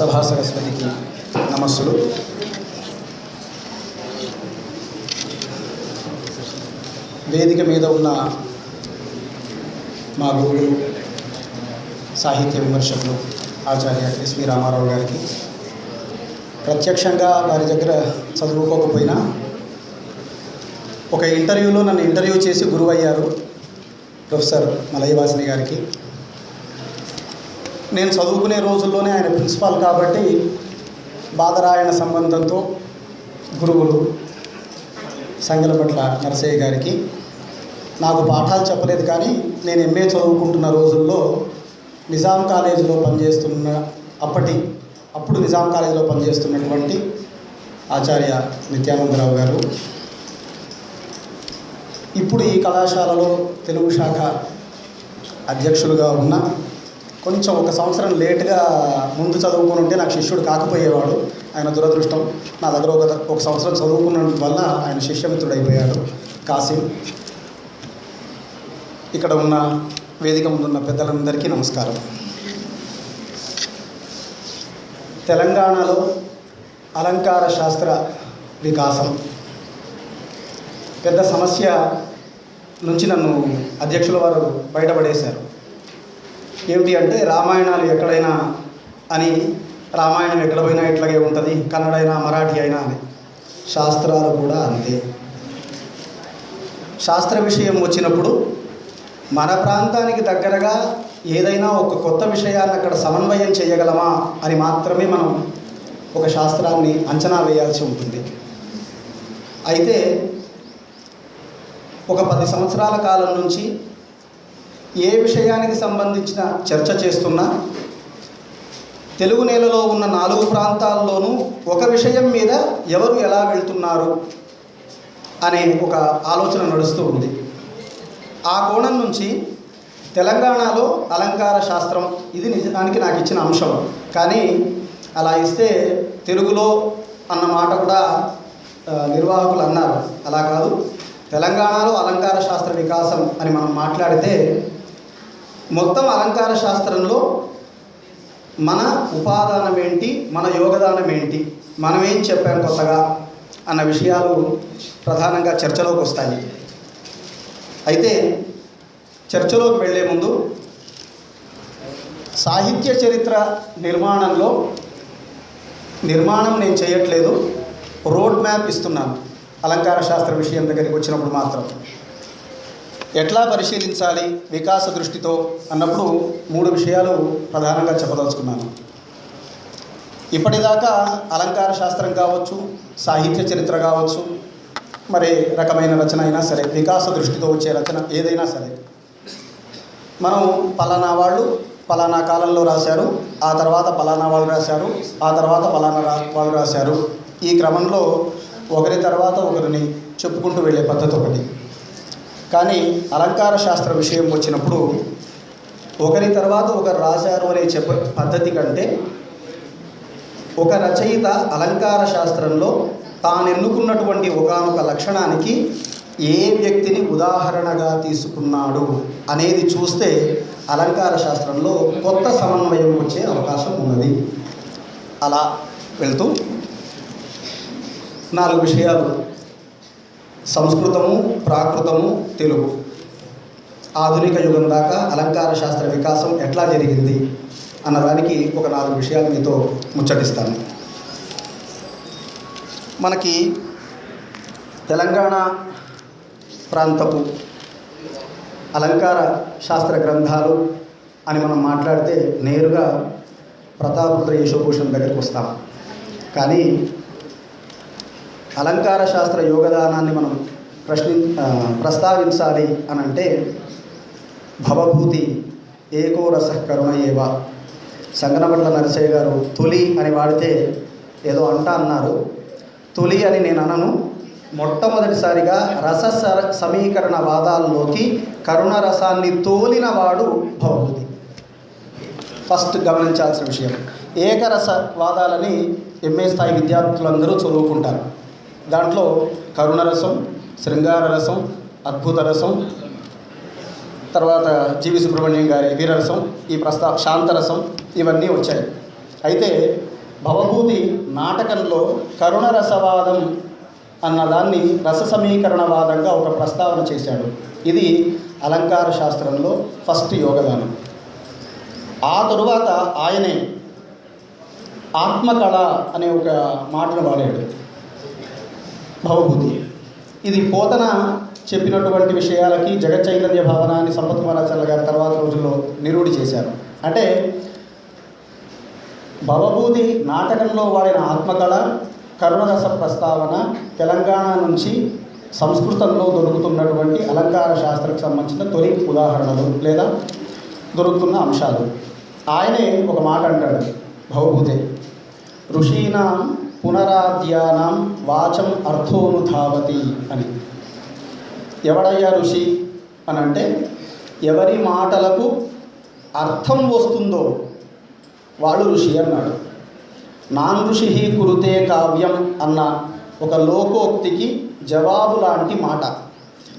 సభా సరస్వతికి నమస్సులు. వేదిక మీద ఉన్న మా గురువులు సాహిత్య విమర్శకులు ఆచార్య ఎస్వి రామారావు గారికి. ప్రత్యక్షంగా వారి దగ్గర చదువుకోకపోయినా ఒక ఇంటర్వ్యూలో నన్ను ఇంటర్వ్యూ చేసి గురువయ్యారు ప్రొఫెసర్ మలయవాసిని గారికి. నేను చదువుకునే రోజుల్లోనే ఆయన ప్రిన్సిపాల్ కాబట్టి బాధరాయణ సంబంధంతో గురువులు సంగలపట్ల నరసయ్య గారికి నాకు పాఠాలు చెప్పలేదు కానీ నేను ఎంఏ చదువుకుంటున్న రోజుల్లో నిజాం కాలేజీలో పనిచేస్తున్న అప్పటి అప్పుడు నిజాం కాలేజీలో పనిచేస్తున్నటువంటి ఆచార్య నిత్యానందరావు గారు. ఇప్పుడు ఈ కళాశాలలో తెలుగు శాఖ అధ్యక్షులుగా ఉన్న కొంచెం ఒక సంవత్సరం లేటుగా ముందు చదువుకుని ఉంటే నాకు శిష్యుడు కాకపోయేవాడు. ఆయన దురదృష్టం. నా దగ్గర ఒక ఒక సంవత్సరం చదువుకున్నందు వల్ల ఆయన శిష్యమిత్రుడైపోయాడు కాసిం. ఇక్కడ ఉన్న వేదిక ముందున్న పెద్దలందరికీ నమస్కారం. తెలంగాణలో అలంకార శాస్త్ర వికాసం. పెద్ద సమస్య నుంచి నన్ను అధ్యక్షుల వారు బయటపడేశారు. ఏమిటి అంటే రామాయణాలు ఎక్కడైనా అని రామాయణం ఎక్కడ పోయినా ఇట్లాగే ఉంటుంది కన్నడ అయినా మరాఠీ అయినా అని. శాస్త్రాలు కూడా అంతే. శాస్త్ర విషయం వచ్చినప్పుడు మన ప్రాంతానికి దగ్గరగా ఏదైనా ఒక కొత్త విషయాన్ని అక్కడ సమన్వయం చేయగలమా అని మాత్రమే మనం ఒక శాస్త్రాన్ని అంచనా వేయాల్సి ఉంటుంది. అయితే ఒక పది సంవత్సరాల కాలం నుంచి ఏ విషయానికి సంబంధించిన చర్చ చేస్తున్నా? తెలుగు నేలలో ఉన్న నాలుగు ప్రాంతాల్లోనూ ఒక విషయం మీద ఎవరు ఎలా వెళ్తున్నారు అనే ఒక ఆలోచన నడుస్తూ ఉంది. ఆ కోణం నుంచి తెలంగాణలో అలంకార శాస్త్రం ఇది నిజానికి నాకు ఇచ్చిన అంశం. కానీ అలా ఇస్తే తెలుగులో అన్న మాట కూడా నిర్వాహకులు అన్నారు. అలా కాదు. తెలంగాణలో అలంకార శాస్త్ర వికాసం అని మనం మాట్లాడితే మొత్తం అలంకార శాస్త్రంలో మన ఉపాదానం ఏంటి? మన యోగదానం ఏంటి? మనం ఏం చెప్పాం కొత్తగా? అన్న విషయాలు ప్రధానంగా చర్చలోకి వస్తాయి. అయితే చర్చలోకి వెళ్ళే ముందు సాహిత్య చరిత్ర నిర్మాణంలో నిర్మాణం నేను చేయట్లేదు. రోడ్ మ్యాప్ ఇస్తున్నాను. అలంకార శాస్త్ర విషయం దగ్గరికి వచ్చినప్పుడు మాత్రం. ఎట్లా పరిశీలించాలి వికాస దృష్టితో అన్నప్పుడు మూడు విషయాలు ప్రధానంగా చెప్పదలుచుకున్నాను. ఇప్పటిదాకా అలంకార శాస్త్రం కావచ్చు సాహిత్య చరిత్ర కావచ్చు మరి రకమైన రచన అయినా సరే వికాస దృష్టితో వచ్చే రచన ఏదైనా సరే. మనం పలానా వాళ్ళు పలానా కాలంలో రాశారు ఆ తర్వాత పలానా వాళ్ళు రాశారు ఆ తర్వాత పలానా రా వాళ్ళు రాశారు. ఈ క్రమంలో ఒకరి తర్వాత ఒకరిని చెప్పుకుంటూ వెళ్ళే పద్ధతి ఒకటి. కానీ అలంకార శాస్త్ర విషయం వచ్చినప్పుడు ఒకరి తర్వాత ఒకరు రాశారు అనే చెప్ప పద్ధతి కంటే ఒక రచయిత అలంకార శాస్త్రంలో తాను ఎన్నుకున్నటువంటి ఒకానొక లక్షణానికి ఏ వ్యక్తిని ఉదాహరణగా తీసుకున్నాడు అనేది చూస్తే అలంకార శాస్త్రంలో కొత్త సమన్వయం వచ్చే అవకాశం ఉన్నది. అలా వెళ్తూ నాలుగు విషయాలు సంస్కృతము ప్రాకృతము తెలుగు. ఆధునిక యుగం దాకా అలంకార శాస్త్ర వికాసం ఎట్లా జరిగింది అన్నదానికి ఒక నాలుగు విషయాలు మీతో ముచ్చటిస్తాను. మనకి తెలంగాణ ప్రాంతపు అలంకార శాస్త్ర గ్రంథాలు అని మనం మాట్లాడితే నేరుగా ప్రతాపరుద్ర యశోభూషణ్ దగ్గరికి వస్తాం. కానీ అలంకార శాస్త్ర యోగదానాన్ని మనం ప్రశ్ని ప్రస్తావించాలి అని అంటే భవభూతి ఏకో రస కరుణ ఏవ. సంగనపట్ల నరసయ్య గారు తొలి అని వాడితే ఏదో అంట అన్నారు. తొలి అని నేను అనను. మొట్టమొదటిసారిగా రస సర- సమీకరణ వాదాల్లోకి కరుణ రసాన్ని తోలినవాడు భవభూతి. ఫస్ట్ గమనించాల్సిన విషయం. ఏకరస వాదాలని ఎంఏ స్థాయి విద్యార్థులందరూ చదువుకుంటారు. దాంట్లో కరుణరసం శృంగార రసం అద్భుత రసం తర్వాత జీవి సుబ్రహ్మణ్యం గారి వీరరసం ఈ ప్రస్తా శాంతరసం ఇవన్నీ వచ్చాయి. అయితే భవభూతి నాటకంలో కరుణరసవాదం అన్నదాన్ని రస సమీకరణవాదంగా ఒక ప్రస్తావన చేశాడు. ఇది అలంకార శాస్త్రంలో ఫస్ట్ యోగదానం. ఆ తరువాత ఆయనే ఆత్మకళ అనే ఒక మాటను వాడాడు. భవభూతి ఇది పోతన చెప్పినటువంటి విషయాలకి జగత్ చైతన్య భావనాన్ని సంపత్ కుమారాచార్య గారి తర్వాత రోజుల్లో నిరూఢి చేశారు. అంటే భవభూతి నాటకంలో వాడిన ఆత్మకళ కరుణరస ప్రస్తావన తెలంగాణ నుంచి సంస్కృతంలో దొరుకుతున్నటువంటి అలంకార శాస్త్రకు సంబంధించిన తొలి ఉదాహరణలు లేదా దొరుకుతున్న అంశాలు. ఆయనే ఒక మాట అంటాడు భవభూతే. ఋషీనాం పునరాద్యానం వాచం అర్థోనుధావతి అని. ఎవడయ్యా ఋషి అని అంటే ఎవరి మాటలకు అర్థం వస్తుందో వాడు ఋషి అన్నాడు. నాన్ ఋషి కురుతే కావ్యం అన్న ఒక లోకోక్తికి జవాబు లాంటి మాట.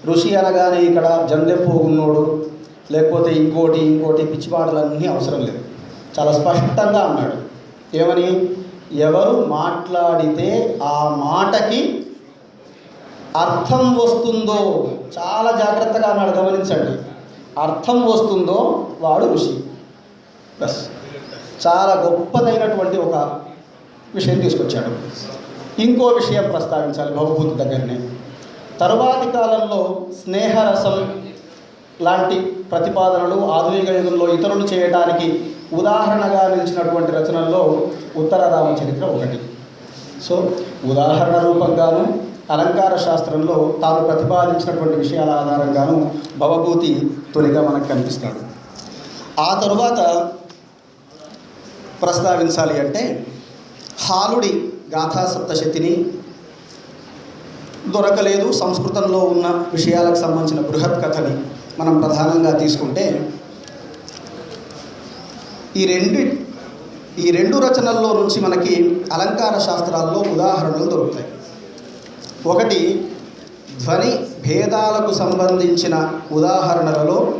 ఋషి అనగానే ఇక్కడ జందెపోగున్నోడు లేకపోతే ఇంకోటి ఇంకోటి పిచ్చి మాటలన్నీ అవసరం లేదు. చాలా స్పష్టంగా అన్నాడు. ఏమని? ఎవరు మాట్లాడితే ఆ మాటకి అర్థం వస్తుందో చాలా జాగ్రత్తగా అన్నాడు గమనించండి. అర్థం వస్తుందో వాడు ఋషి. బస్. చాలా గొప్పదైనటువంటి ఒక విషయం తీసుకొచ్చాడు. ఇంకో విషయం ప్రస్తావించాలి భవభూతి దగ్గరనే. తరువాతి కాలంలో స్నేహరసం లాంటి ప్రతిపాదనలు ఆధునిక యుగంలో ఇతరులు చేయడానికి ఉదాహరణగా నిలిచినటువంటి రచనల్లో ఉత్తర రామచరిత్ర ఒకటి. సో ఉదాహరణ రూపంగాను అలంకార శాస్త్రంలో తాను ప్రతిపాదించినటువంటి విషయాల ఆధారంగాను భవభూతి తొలిగా మనకు కనిపిస్తాడు. ఆ తరువాత ప్రస్తావించాలి అంటే హాలుడి గాథా సప్తశతిని దొరకలేదు సంస్కృతంలో ఉన్న విషయాలకు సంబంధించిన బృహత్ కథని. మనం ప్రధానంగా తీసుకుంటే ఈ రెండు ఈ రెండు రచనల్లో నుంచి మనకి అలంకార శాస్త్రాల్లో ఉదాహరణలు దొరుకుతాయి. ఒకటి ధ్వని భేదాలకు సంబంధించిన ఉదాహరణలలో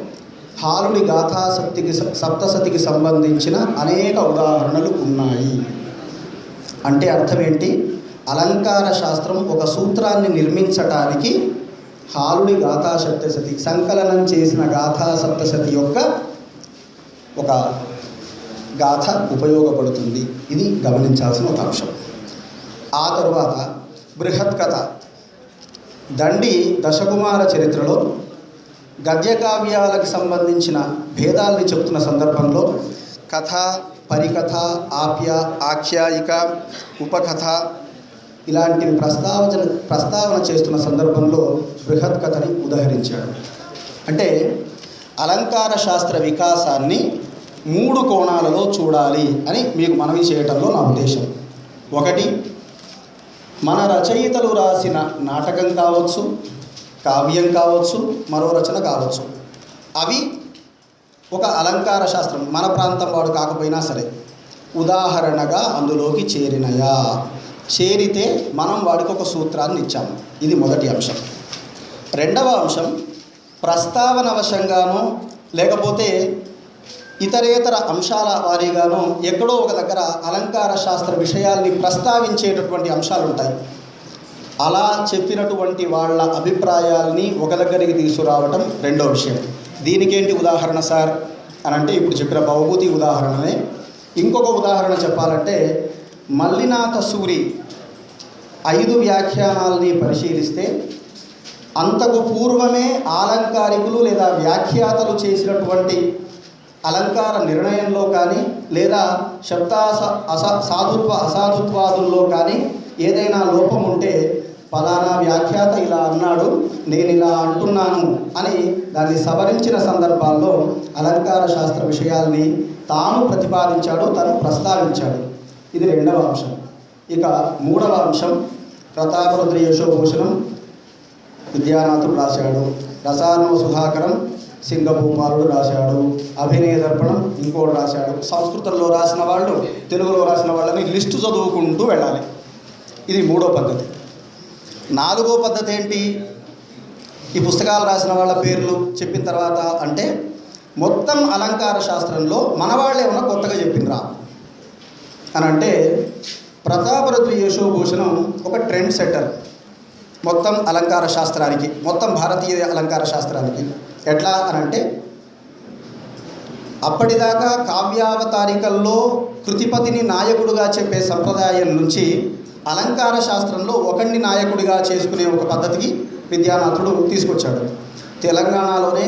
హాలుడి గాథాశక్తికి సప్తసతికి సంబంధించిన అనేక ఉదాహరణలు ఉన్నాయి. అంటే అర్థం ఏంటి? అలంకార శాస్త్రం ఒక సూత్రాన్ని నిర్మించటానికి హాలుడి గాథా సప్తశతి సంకలనం చేసిన గాథా సప్తశతి యొక్క ఒక గాథ ఉపయోగపడుతుంది. ఇది గమనించాల్సిన ఒక అంశం. ఆ తరువాత బృహత్ కథ. దండి దశకుమార చరిత్రలో గద్యకావ్యాలకు సంబంధించిన భేదాల్ని చెప్తున్న సందర్భంలో కథ పరికథ ఆప్య ఆఖ్యాయిక ఉపకథ ఇలాంటివి ప్రస్తావన ప్రస్తావన చేస్తున్న సందర్భంలో బృహత్ కథని ఉదహరించాడు. అంటే అలంకార శాస్త్ర వికాసాన్ని మూడు కోణాలలో చూడాలి అని మీకు మనవి చేయటంలో నా ఉద్దేశం. ఒకటి మన రచయితలు రాసిన నాటకం కావచ్చు కావ్యం కావచ్చు మరో రచన కావచ్చు. అవి ఒక అలంకార శాస్త్రం. మన ప్రాంతం వాడు కాకపోయినా సరే. ఉదాహరణగా అందులోకి చేరినయా? చేరితే మనం వాడికి ఒక సూత్రాన్ని ఇచ్చాము. ఇది మొదటి అంశం. రెండవ అంశం ప్రస్తావన వశంగానో లేకపోతే ఇతరేతర అంశాల వారీగానో ఎక్కడో ఒక దగ్గర అలంకార శాస్త్ర విషయాల్ని ప్రస్తావించేటటువంటి అంశాలు ఉంటాయి అలా చెప్పినటువంటి వాళ్ళ అభిప్రాయాల్ని ఒక దగ్గరికి తీసుకురావటం రెండో విషయం. దీనికేంటి ఉదాహరణ సార్? అని అంటే ఇప్పుడు చెప్పిన భవభూతి ఉదాహరణనే ఇంకొక ఉదాహరణ చెప్పాలంటే మల్లినాథ సూరి ఐదు వ్యాఖ్యానాల్ని పరిశీలిస్తే అంతకు పూర్వమే ఆలంకారికులు లేదా వ్యాఖ్యాతలు చేసినటువంటి అలంకార నిర్ణయంలో కానీ లేదా శబ్దాస అస సాధుత్వ అసాధుత్వాదుల్లో కానీ ఏదైనా లోపం ఉంటే ఫలానా వ్యాఖ్యాత ఇలా అన్నాడు నేను ఇలా అంటున్నాను అని దాన్ని సవరించిన సందర్భాల్లో అలంకార శాస్త్ర విషయాల్ని తాను ప్రతిపాదించాడు తను ప్రస్తావించాడు. ఇది రెండవ అంశం. ఇక మూడవ అంశం ప్రతాపరుద్ర యశోభూషణం విద్యానాథుడు రాశాడు. రసానవ సుధాకరం సింగభూపాలుడు రాశాడు. అభినయ దర్పణం ఇంకోటి రాశాడు. సంస్కృతంలో రాసిన వాళ్ళు తెలుగులో రాసిన వాళ్ళని లిస్టు చదువుకుంటూ వెళ్ళాలి. ఇది మూడో పద్ధతి. నాలుగో పద్ధతి ఏంటి? ఈ పుస్తకాలు రాసిన వాళ్ళ పేర్లు చెప్పిన తర్వాత అంటే మొత్తం అలంకార శాస్త్రంలో మన వాళ్ళు ఏమన్నా కొత్తగా చెప్పిండ్రా. అని అంటే ప్రతాపరుద్రి యశోభూషణం ఒక ట్రెండ్ సెట్టర్ మొత్తం అలంకార శాస్త్రానికి మొత్తం భారతీయ అలంకార శాస్త్రానికి. ఎట్లా అని అంటే అప్పటిదాకా కావ్యావతారికల్లో కృతిపతిని నాయకుడుగా చెప్పే సంప్రదాయం నుంచి అలంకార శాస్త్రంలో ఒకరిని నాయకుడిగా చేసుకునే ఒక పద్ధతికి విద్యానాథుడు తీసుకొచ్చాడు. తెలంగాణలోనే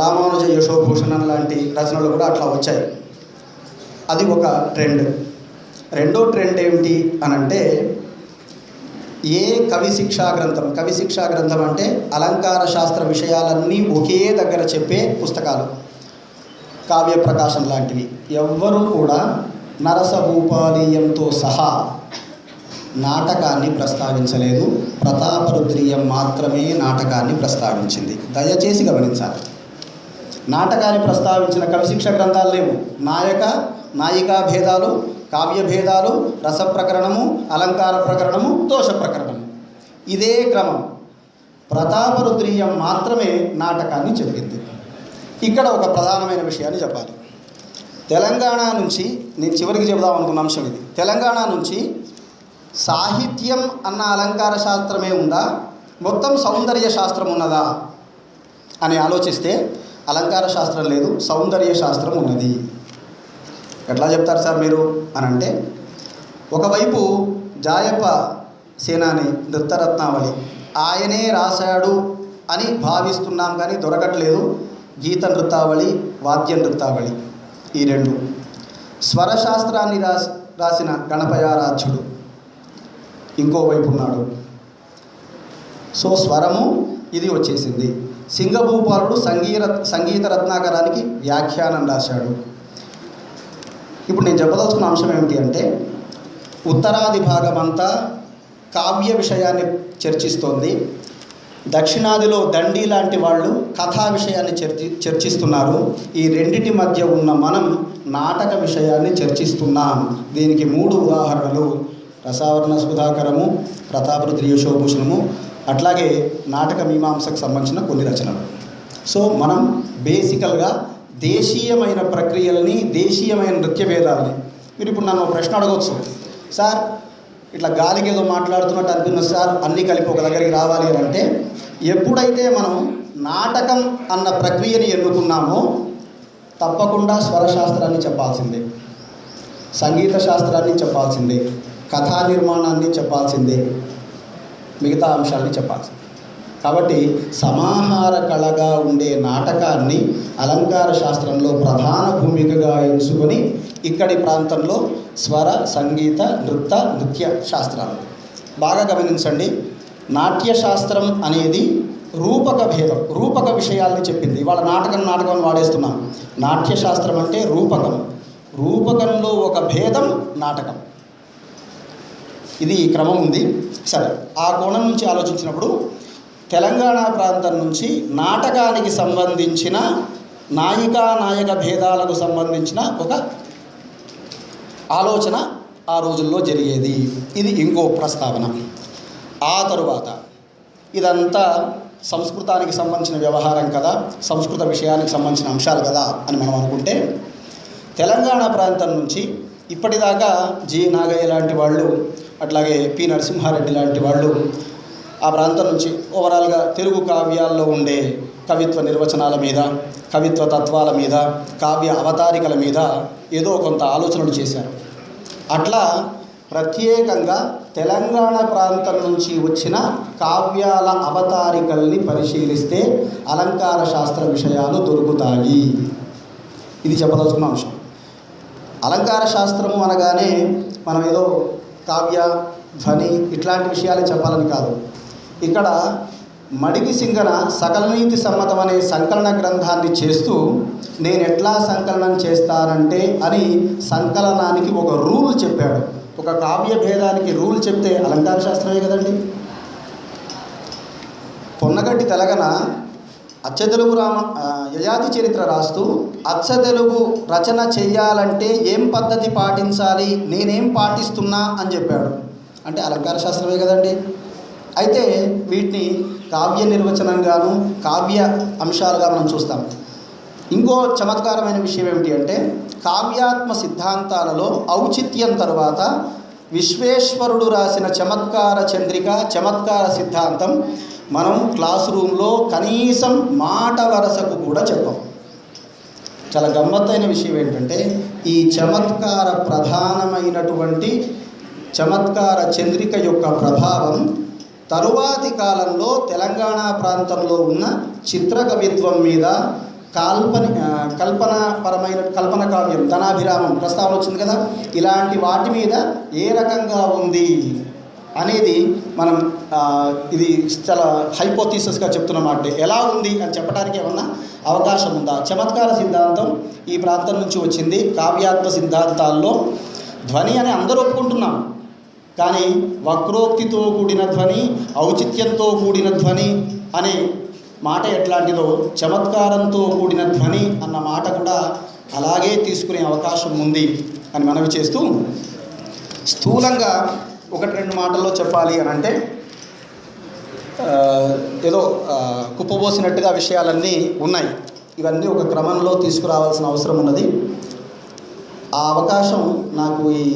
రామానుజ యశోభూషణం లాంటి రచనలు కూడా అట్లా వచ్చాయి. అది ఒక ట్రెండ్. రెండో ట్రెండ్ ఏమిటి అని అంటే ఏ కవి శిక్షా గ్రంథం? కవి శిక్షా గ్రంథం అంటే అలంకార శాస్త్ర విషయాలన్నీ ఒకే దగ్గర చెప్పే పుస్తకాలు. కావ్య ప్రకాశం లాంటివి. ఎవ్వరూ కూడా నరసభూపాలీయంతో సహా నాటకాన్ని ప్రస్తావించలేదు. ప్రతాపరుద్రీయం మాత్రమే నాటకాన్ని ప్రస్తావించింది. దయచేసి గమనించాలి. నాటకాన్ని ప్రస్తావించిన కవిశిక్ష గ్రంథాలు లేవు. నాయక నాయికా భేదాలు కావ్య భేదాలు రస ప్రకరణము అలంకార ప్రకరణము దోష ప్రకరణము. ఇదే క్రమం. ప్రతాపరుద్రీయం మాత్రమే నాటకాన్ని చెప్పింది. ఇక్కడ ఒక ప్రధానమైన విషయాన్ని చెప్పాలి. తెలంగాణ నుంచి నేను చివరికి చెబుదాం అనుకున్న అంశం ఇది. తెలంగాణ నుంచి సాహిత్యం అన్న అలంకార శాస్త్రమే ఉందా? మొత్తం సౌందర్య శాస్త్రం ఉన్నదా? అని ఆలోచిస్తే అలంకార శాస్త్రం లేదు సౌందర్య శాస్త్రం ఉన్నది. ఎట్లా చెప్తారు సార్ మీరు అని అంటే ఒకవైపు జాయప సేనాని నృత్తరత్నావళి ఆయనే రాశాడు అని భావిస్తున్నాం కానీ దొరకట్లేదు గీత నృత్తావళి వాద్య నృత్తావళి ఈ రెండు. స్వరశాస్త్రాన్ని రాసి రాసిన గణపయారాధ్యుడు ఇంకోవైపు ఉన్నాడు. సో స్వరము ఇది వచ్చేసింది. సింగభూపాలుడు సంగీత సంగీత రత్నాకరానికి వ్యాఖ్యానం రాశాడు. ఇప్పుడు నేను చెప్పదలుచుకున్న అంశం ఏమిటి అంటే ఉత్తరాది భాగం అంతా కావ్య విషయాన్ని చర్చిస్తోంది. దక్షిణాదిలో దండి లాంటి వాళ్ళు కథా విషయాన్ని చర్చి చర్చిస్తున్నారు. ఈ రెండిటి మధ్య ఉన్న మనం నాటక విషయాన్ని చర్చిస్తున్నాం. దీనికి మూడు ఉదాహరణలు. రసావరణ సుధాకరము ప్రతాపరుద్రి యశోభూషణము అట్లాగే నాటక మీమాంసకు సంబంధించిన కొన్ని రచనలు. సో మనం బేసికల్గా దేశీయమైన ప్రక్రియలని దేశీయమైన నృత్య భేదాలని మీరు ఇప్పుడు నన్ను ఒక ప్రశ్న అడగవచ్చు సార్ ఇట్లా గాలికి ఏదో మాట్లాడుతున్నట్టు అనిపిస్తుంది సార్ అన్నీ కలిపి ఒక దగ్గరికి రావాలి అని అంటే ఎప్పుడైతే మనం నాటకం అన్న ప్రక్రియని ఎన్నుకున్నామో తప్పకుండా స్వరశాస్త్రాన్ని చెప్పాల్సిందే. సంగీత శాస్త్రాన్ని చెప్పాల్సిందే. కథా నిర్మాణాన్ని చెప్పాల్సిందే. మిగతా అంశాలని చెప్పాల్సిందే. కాబట్టి సమాహార కళగా ఉండే నాటకాన్ని అలంకార శాస్త్రంలో ప్రధాన భూమికగా ఎంచుకొని ఇక్కడి ప్రాంతంలో స్వర సంగీత నృత్య నృత్య శాస్త్రాలు. బాగా గమనించండి. నాట్య శాస్త్రం అనేది రూపక భేదం రూపక విషయాల్ని చెప్పింది. ఇవాళ నాటకం నాటకం వాడేస్తున్నాం. నాట్య శాస్త్రం అంటే రూపకం. రూపకంలో ఒక భేదం నాటకం. ఇది క్రమం ఉంది. సరే ఆ కోణం నుంచి ఆలోచించినప్పుడు తెలంగాణ ప్రాంతం నుంచి నాటకానికి సంబంధించిన నాయికా నాయక భేదాలకు సంబంధించిన ఒక ఆలోచన ఆ రోజుల్లో జరిగేది. ఇది ఇంకో ప్రస్తావన. ఆ తరువాత ఇదంతా సంస్కృతానికి సంబంధించిన వ్యవహారం కదా సంస్కృత విషయానికి సంబంధించిన అంశాలు కదా అని మనం అనుకుంటే తెలంగాణ ప్రాంతం నుంచి ఇప్పటిదాకా జి నాగయ్య లాంటి వాళ్ళు అట్లాగే పి నరసింహారెడ్డి లాంటి వాళ్ళు ఆ ప్రాంతం నుంచి ఓవరాల్గా తెలుగు కావ్యాల్లో ఉండే కవిత్వ నిర్వచనాల మీద కవిత్వ తత్వాల మీద కావ్య అవతారికల మీద ఏదో కొంత ఆలోచనలు చేశారు. అట్లా ప్రత్యేకంగా తెలంగాణ ప్రాంతం నుంచి వచ్చిన కావ్యాల అవతారికల్ని పరిశీలిస్తే అలంకార శాస్త్ర విషయాలు దొరుకుతాయి. ఇది చెప్పదలుచుకున్న అంశం. అలంకార శాస్త్రము అనగానే మనం ఏదో కావ్య ధ్వని ఇట్లాంటి విషయాలే చెప్పాలని కాదు. ఇక్కడ మడికి సింగన సకలనీతి సమ్మతం అనే సంకలన గ్రంథాన్ని చేస్తూ నేను ఎట్లా సంకలనం చేస్తానంటే అని సంకలనానికి ఒక రూల్ చెప్పాడు. ఒక కావ్య భేదానికి రూల్ చెప్తే అలంకార శాస్త్రమే కదండి? పొన్నగట్టి తెలగన అచ్చతెలుగు రామ యజాతి యయాతి చరిత్ర రాస్తూ అచ్చతెలుగు రచన చెయ్యాలంటే ఏం పద్ధతి పాటించాలి నేనేం పాటిస్తున్నా అని చెప్పాడు. అంటే అలంకార శాస్త్రమే కదండి? అయితే వీటిని కావ్య నిర్వచనంగాను కావ్య అంశాలుగా మనం చూస్తాం. ఇంకో చమత్కారమైన విషయం ఏమిటి అంటే కావ్యాత్మ సిద్ధాంతాలలో ఔచిత్యం తర్వాత విశ్వేశ్వరుడు రాసిన చమత్కార చంద్రిక చమత్కార సిద్ధాంతం మనం క్లాస్ రూమ్లో కనీసం మాట వరసకు కూడా చెప్పాం. చాలా గమ్మత్తైన విషయం ఏంటంటే ఈ చమత్కార ప్రధానమైనటువంటి చమత్కార చంద్రిక యొక్క ప్రభావం తరువాతి కాలంలో తెలంగాణ ప్రాంతంలో ఉన్న చిత్ర కవిత్వం మీద కాల్పని ఆ, కల్పనాపరమైన కల్పన కావ్యం ధనాభిరామం ప్రస్తావన వచ్చింది కదా? ఇలాంటి వాటి మీద ఏ రకంగా ఉంది అనేది మనం ఇది చాలా హైపోథీసస్గా చెప్తున్నమాట ఎలా ఉంది అని చెప్పడానికి ఏమన్నా అవకాశం ఉందా? చమత్కార సిద్ధాంతం ఈ ప్రాంతం నుంచి వచ్చింది. కావ్యాత్మ సిద్ధాంతాల్లో ధ్వని అని అందరూ ఒప్పుకుంటున్నాం కానీ వక్రోక్తితో కూడిన ధ్వని ఔచిత్యంతో కూడిన ధ్వని అనే మాట ఎట్లాంటిదో చమత్కారంతో కూడిన ధ్వని అన్న మాట కూడా అలాగే తీసుకునే అవకాశం ఉంది అని మనవి చేస్తూ స్థూలంగా ఒకటి రెండు మాటల్లో చెప్పాలి అని అంటే ఏదో కుప్పబోసినట్టుగా విషయాలన్నీ ఉన్నాయి. ఇవన్నీ ఒక క్రమంలో తీసుకురావాల్సిన అవసరం ఉన్నది. ఆ అవకాశం నాకు ఈ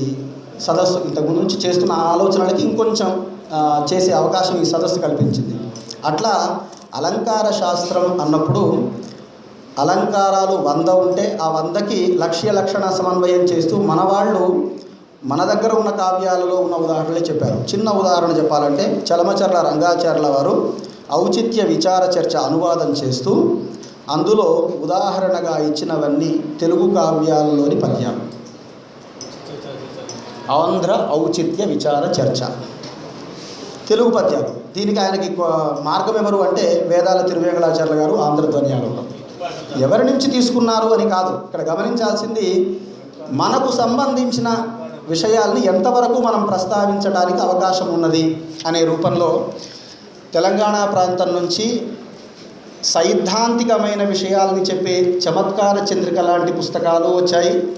సదస్సు ఇంతకుముందు నుంచి చేస్తున్న ఆలోచనలకి ఇంకొంచెం చేసే అవకాశం ఈ సదస్సు కల్పించింది. అట్లా అలంకార శాస్త్రం అన్నప్పుడు అలంకారాలు వంద ఉంటే ఆ వందకి లక్ష్య లక్షణ సమన్వయం చేస్తూ మన వాళ్ళు మన దగ్గర ఉన్న కావ్యాలలో ఉన్న ఉదాహరణలే చెప్పారు. చిన్న ఉదాహరణ చెప్పాలంటే చలమచర్ల రంగాచర్ల వారు ఔచిత్య విచార చర్చ అనువాదం చేస్తూ అందులో ఉదాహరణగా ఇచ్చినవన్నీ తెలుగు కావ్యాలలోని పద్యాలు. ఆంధ్ర ఔచిత్య విచార చర్చ. తెలుగు పద్యాలు. దీనికి ఆయనకి మార్గం ఎవరు అంటే వేదాల తిరువేంకటాచార్య గారు ఆంధ్రధ్వనియాలంలో ఎవరి నుంచి తీసుకున్నారు అని కాదు. ఇక్కడ గమనించాల్సింది మనకు సంబంధించిన విషయాల్ని ఎంతవరకు మనం ప్రస్తావించడానికి అవకాశం ఉన్నది అనే రూపంలో తెలంగాణ ప్రాంతం నుంచి సైద్ధాంతికమైన విషయాల్ని చెప్పే చమత్కార చంద్రిక లాంటి పుస్తకాలు వచ్చాయి.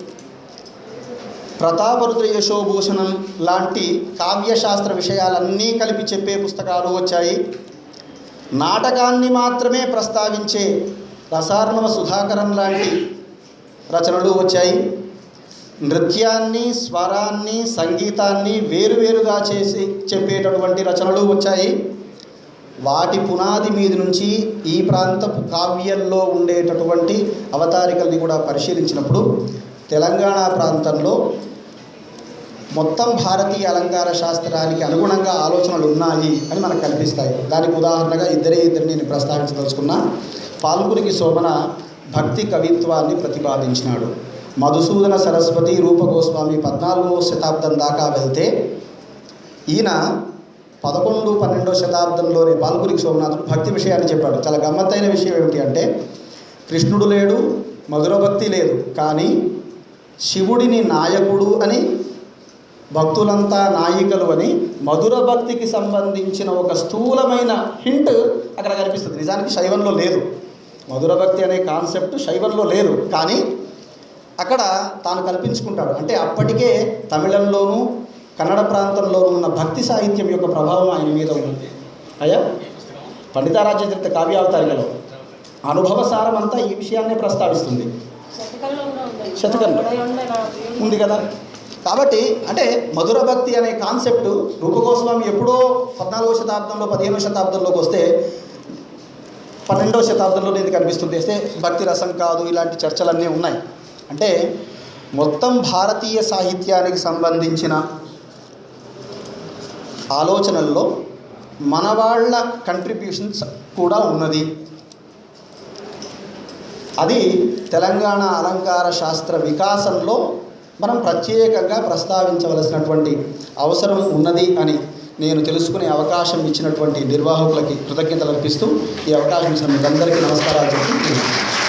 ప్రతాపరుద్ర యశోభూషణం లాంటి కావ్యశాస్త్ర విషయాలన్నీ కలిపి చెప్పే పుస్తకాలు వచ్చాయి. నాటకాన్ని మాత్రమే ప్రస్తావించే రసార్ణవ సుధాకరం లాంటి రచనలు వచ్చాయి. నృత్యాన్ని స్వరాన్ని సంగీతాన్ని వేరువేరుగా చేసి చెప్పేటటువంటి రచనలు వచ్చాయి. వాటి పునాది మీద నుంచి ఈ ప్రాంతపు కావ్యంలో ఉండేటటువంటి అవతారికల్ని కూడా పరిశీలించినప్పుడు తెలంగాణ ప్రాంతంలో మొత్తం భారతీయ అలంకార శాస్త్రానికి అనుగుణంగా ఆలోచనలు ఉన్నాయి అని మనకు కనిపిస్తాయి. దానికి ఉదాహరణగా ఇద్దరే ఇద్దరిని నేను ప్రస్తావించదలుచుకున్నా. పాల్గురికి శోభన భక్తి కవిత్వాన్ని ప్రతిపాదించినాడు. మధుసూదన సరస్వతి రూపగోస్వామి పద్నాలుగవ శతాబ్దం దాకా వెళ్తే ఈయన పదకొండు పన్నెండో శతాబ్దంలోనే పాల్గురికి శోభనాథుడు భక్తి విషయాన్ని చెప్పాడు. చాలా గమ్మత్తైన విషయం ఏమిటి అంటే కృష్ణుడు లేడు మధుర భక్తి లేదు. కానీ శివుడిని నాయకుడు అని భక్తులంతా నాయికలు అని మధుర భక్తికి సంబంధించిన ఒక స్థూలమైన హింట్ అక్కడ కనిపిస్తుంది. నిజానికి శైవంలో లేదు. మధుర భక్తి అనే కాన్సెప్ట్ శైవంలో లేదు. కానీ అక్కడ తాను కల్పించుకుంటాడు. అంటే అప్పటికే తమిళంలోనూ కన్నడ ప్రాంతంలోనూ ఉన్న భక్తి సాహిత్యం యొక్క ప్రభావం ఆయన మీద ఉంది అయ్యా? పండితారాజ్య చరిత్ర కావ్యావతారికలో. అనుభవ సారం అంతా ఈ విషయాన్నే ప్రస్తావిస్తుంది. శతకంలో. ఉంది ఉంది కదా? కాబట్టి అంటే మధుర భక్తి అనే కాన్సెప్ట్ రూపగోస్వామి ఎప్పుడో పద్నాలుగో శతాబ్దంలో పదిహేనో శతాబ్దంలోకి వస్తే పన్నెండవ శతాబ్దంలో ఇది కనిపిస్తుంది. అయితే భక్తి రసం కాదు ఇలాంటి చర్చలన్నీ ఉన్నాయి. అంటే మొత్తం భారతీయ సాహిత్యానికి సంబంధించిన ఆలోచనల్లో మన వాళ్ళ కంట్రిబ్యూషన్స్ కూడా ఉన్నది. అది తెలంగాణ అలంకార శాస్త్ర వికాసంలో మనం ప్రత్యేకంగా ప్రస్తావించవలసినటువంటి అవసరం ఉన్నది అని నేను తెలుసుకునే అవకాశం ఇచ్చినటువంటి నిర్వాహకులకి కృతజ్ఞతలు అర్పిస్తూ ఈ అవకాశం ఇచ్చిన మీకు అందరికీ నమస్కారాలు చెప్తూ